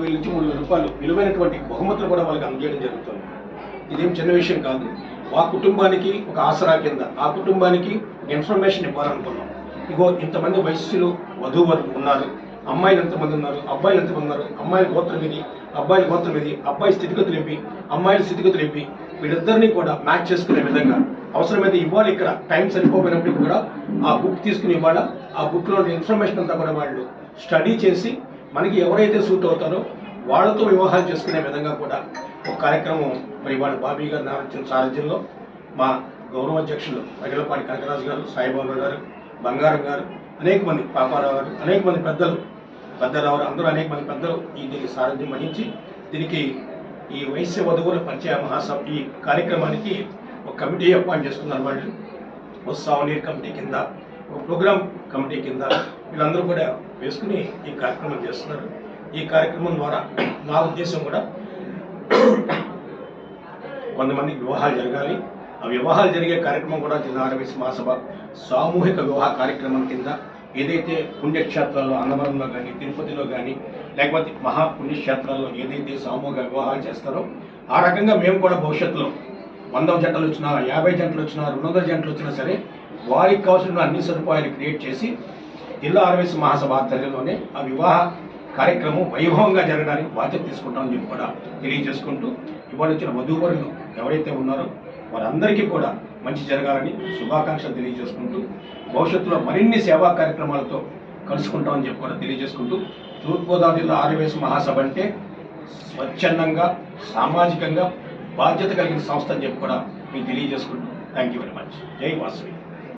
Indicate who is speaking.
Speaker 1: వేల నుంచి మూడు వేల రూపాయలు విలువైనటువంటి బహుమతులు కూడా వాళ్ళకి అందజేయడం జరుగుతుంది. ఇదేం చిన్న విషయం కాదు. ఆ కుటుంబానికి ఒక ఆసరా కింద ఆ కుటుంబానికి ఇన్ఫర్మేషన్ ఇవ్వాలనుకున్నాం. ఇగో ఇంతమంది వయస్సులు వధూవరులు ఉన్నారు. అమ్మాయిలు ఎంతమంది ఉన్నారు? అబ్బాయిలు ఎంతమంది ఉన్నారు? అమ్మాయిల గోత్రం ఇది అబ్బాయిల గోత్రం ఇది అబ్బాయి స్థితిగతులు ఇవి అమ్మాయిల స్థితిగతులు ఇవి వీళ్ళిద్దరినీ కూడా మ్యాచ్ చేసుకునే విధంగా. అవసరమైతే ఇవ్వాలి ఇక్కడ టైం సరిపోయినప్పటికీ కూడా ఆ బుక్ తీసుకుని ఇవ్వాలా ఆ బుక్లో ఇన్ఫర్మేషన్ అంతా కూడా వాళ్ళు స్టడీ చేసి మనకి ఎవరైతే సూట్ అవుతారో వాళ్ళతో వివాహాలు చేసుకునే విధంగా కూడా ఒక కార్యక్రమం మరి వాళ్ళ బాబీ గారు నారాయణ సారథ్యంలో మా గౌరవ అధ్యక్షులు అఖిలపాటి కనకరాజు గారు సాయిబాబా గారు బంగారం గారు అనేక మంది పాపారావు గారు అనేక మంది పెద్దలు పెద్దరావు అందరూ అనేక మంది పెద్దలు ఈ దీనికి సారథ్యం వహించి దీనికి ఈ వైశ్య వధువుల పరిచయ మహాసభ ఈ కార్యక్రమానికి ఒక కమిటీ అపాయింట్ చేసుకున్నారు వాళ్ళు. ఒక సావనీర్ కమిటీ కింద ఒక ప్రోగ్రామ్ కమిటీ కింద వీళ్ళందరూ కూడా వేసుకుని ఈ కార్యక్రమం చేస్తున్నారు. ఈ కార్యక్రమం ద్వారా నా ఉద్దేశం కూడా కొంతమందికి వివాహాలు జరగాలి. ఆ వివాహాలు జరిగే కార్యక్రమం కూడా జిల్లా ఆర్ఎస్ మహాసభ సామూహిక వివాహ కార్యక్రమం కింద ఏదైతే పుణ్యక్షేత్రాల్లో అన్నవరంలో కానీ తిరుపతిలో కానీ లేకపోతే మహా పుణ్యక్షేత్రాల్లో ఏదైతే సామూహిక వివాహాలు చేస్తారో ఆ రకంగా మేము కూడా భవిష్యత్తులో వంద జంటలు వచ్చినా యాభై జంటలు వచ్చినా రెండు వందల జంటలు వచ్చినా సరే వారికి కావాల్సిన అన్ని సదుపాయాలు క్రియేట్ చేసి జిల్లా ఆర్ఎస్ మహాసభ ఆధ్వర్యంలోనే ఆ వివాహ కార్యక్రమం వైభవంగా జరగడానికి బాధ్యత తీసుకుంటామని చెప్పి కూడా తెలియజేసుకుంటూ ఇవాళ వచ్చిన వధూవరులు ఎవరైతే ఉన్నారో వారందరికీ కూడా మంచి జరగాలని శుభాకాంక్షలు తెలియజేసుకుంటూ భవిష్యత్తులో మరిన్ని సేవా కార్యక్రమాలతో కలుసుకుంటామని చెప్పి కూడా తెలియజేసుకుంటూ తూర్పుగోదావరి జిల్లా ఆర్యవేశ మహాసభ అంటే స్వచ్ఛందంగా సామాజికంగా బాధ్యత కలిగిన సంస్థ అని చెప్పి కూడా మీకు తెలియజేసుకుంటూ థ్యాంక్ యూ వెరీ మచ్. జై వాసవి.